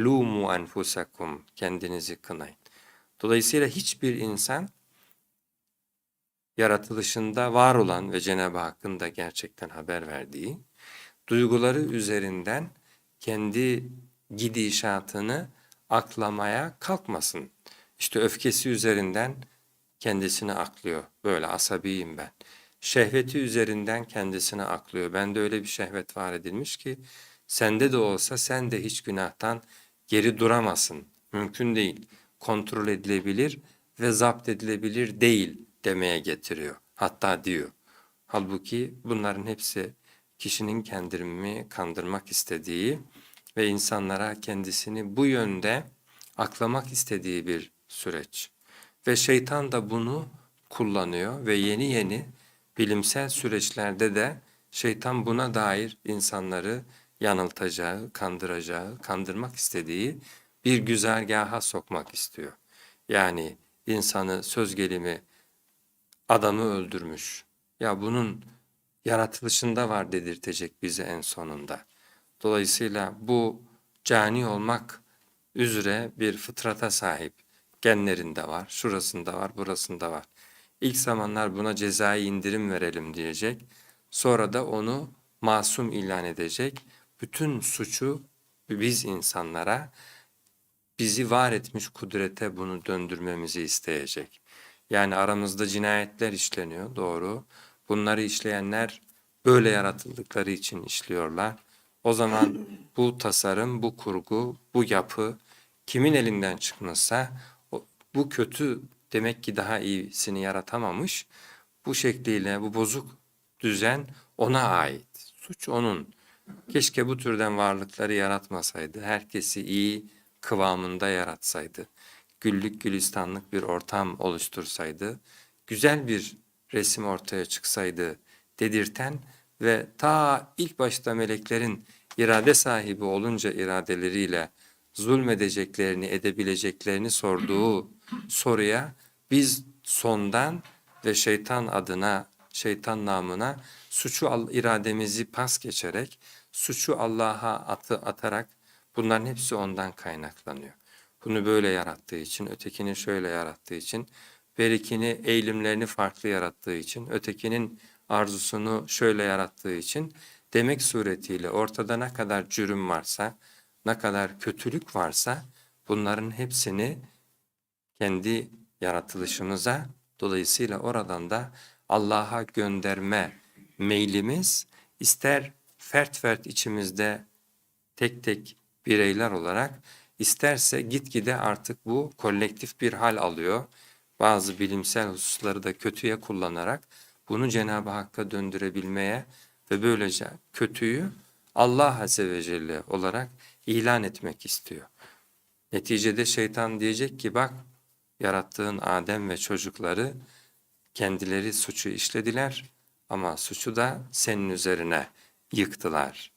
lumu enfusakum kendinizi kınayın. Dolayısıyla hiçbir insan yaratılışında var olan ve Cenab-ı Hakk'ın da gerçekten haber verdiği duyguları üzerinden kendi gidişatını aklamaya kalkmasın. İşte öfkesi üzerinden kendisini aklıyor. Böyle asabiyim ben. Şehveti üzerinden kendisini aklıyor. Bende öyle bir şehvet var edilmiş ki sende de olsa sen de hiç günahtan geri duramazsın. Mümkün değil. Kontrol edilebilir ve zapt edilebilir değil demeye getiriyor. Hatta diyor. Halbuki bunların hepsi kişinin kendini kandırmak istediği ve insanlara kendisini bu yönde aklamak istediği bir süreç. Ve şeytan da bunu kullanıyor ve yeni yeni bilimsel süreçlerde de şeytan buna dair insanları yanıltacağı, kandıracağı, kandırmak istediği bir güzergaha sokmak istiyor. Yani insanı söz gelimi adamı öldürmüş. Ya bunun yaratılışında var dedirtecek bize en sonunda. Dolayısıyla bu cani olmak üzere bir fıtrata sahip. Genlerinde var, şurasında var, burasında var. İlk zamanlar buna cezai indirim verelim diyecek. Sonra da onu masum ilan edecek. Bütün suçu biz insanlara bizi var etmiş kudrete bunu döndürmemizi isteyecek. Yani aramızda cinayetler işleniyor doğru. Bunları işleyenler böyle yaratıldıkları için işliyorlar. O zaman bu tasarım, bu kurgu, bu yapı kimin elinden çıkmışsa bu kötü demek ki daha iyisini yaratamamış. Bu şekliyle bu bozuk düzen ona ait. Suç onun. Keşke bu türden varlıkları yaratmasaydı. Herkesi iyi kıvamında yaratsaydı. Güllük gülistanlık bir ortam oluştursaydı. Güzel bir resim ortaya çıksaydı dedirten ve ta ilk başta meleklerin irade sahibi olunca iradeleriyle zulmedeceklerini, edebileceklerini sorduğu soruya biz sondan ve şeytan adına, şeytan namına suçu irademizi pas geçerek, suçu Allah'a atı atarak bunların hepsi ondan kaynaklanıyor. Bunu böyle yarattığı için, ötekini şöyle yarattığı için, berikini, eğilimlerini farklı yarattığı için, ötekinin arzusunu şöyle yarattığı için demek suretiyle ortada ne kadar cürüm varsa, ne kadar kötülük varsa bunların hepsini kendi yaratılışımıza dolayısıyla oradan da Allah'a gönderme meylimiz ister fert fert içimizde tek tek bireyler olarak isterse gitgide artık bu kolektif bir hal alıyor. Bazı bilimsel hususları da kötüye kullanarak bunu Cenab-ı Hakk'a döndürebilmeye ve böylece kötüyü Allah Azze ve Celle olarak ilan etmek istiyor. Neticede şeytan diyecek ki bak yarattığın Adem ve çocukları kendileri suçu işlediler ama suçu da senin üzerine yıktılar.